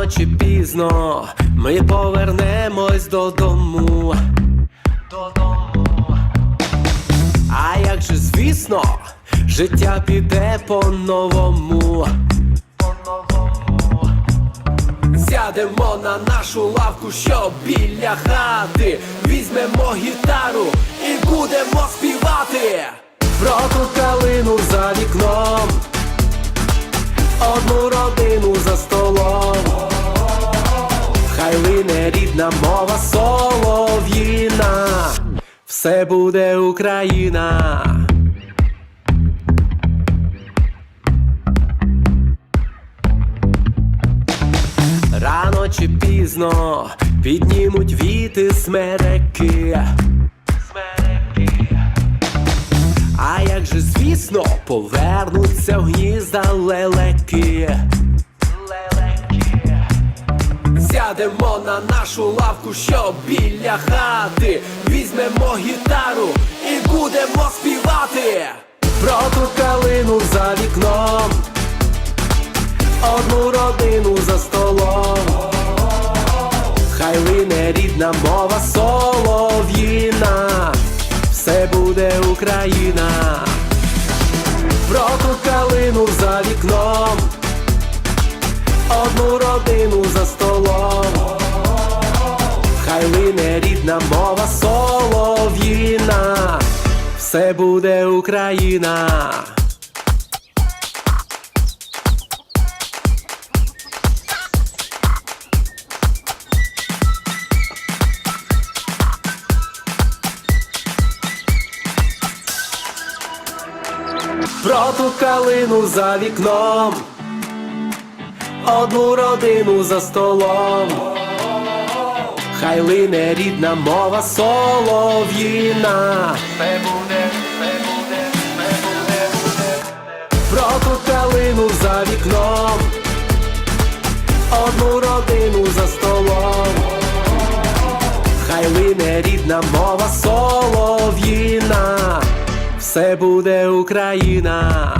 Рано чи пізно ми повернемось додому. Додому. А як же, звісно, життя піде по-новому. Сядемо на нашу лавку, що біля хати. Візьмемо гітару і будемо співати. Про ту калину за вікном. Одну Лине рідна мова солов'їна. Все буде Україна. Рано чи пізно піднімуть віти смереки. А як же, звісно, повернуться в гнізда. Лелеки. Сядемо на нашу лавку, що біля хати. Візьмемо гітару і будемо співати. Про ту калину за вікном. Одну родину за столом. Хай лине рідна мова солов'їна. Все буде Україна. Про ту калину за вікном. Одну родину за столом. Хай лине рідна мова солов'їна. Все буде Україна. Про ту калину за вікном, одну родину за столом, хай лине рідна мова солов'їна. Все буде, все буде, все буде, буде. Про калину за вікном, одну родину за столом, хай лине рідна мова солов'їна. Все буде Україна.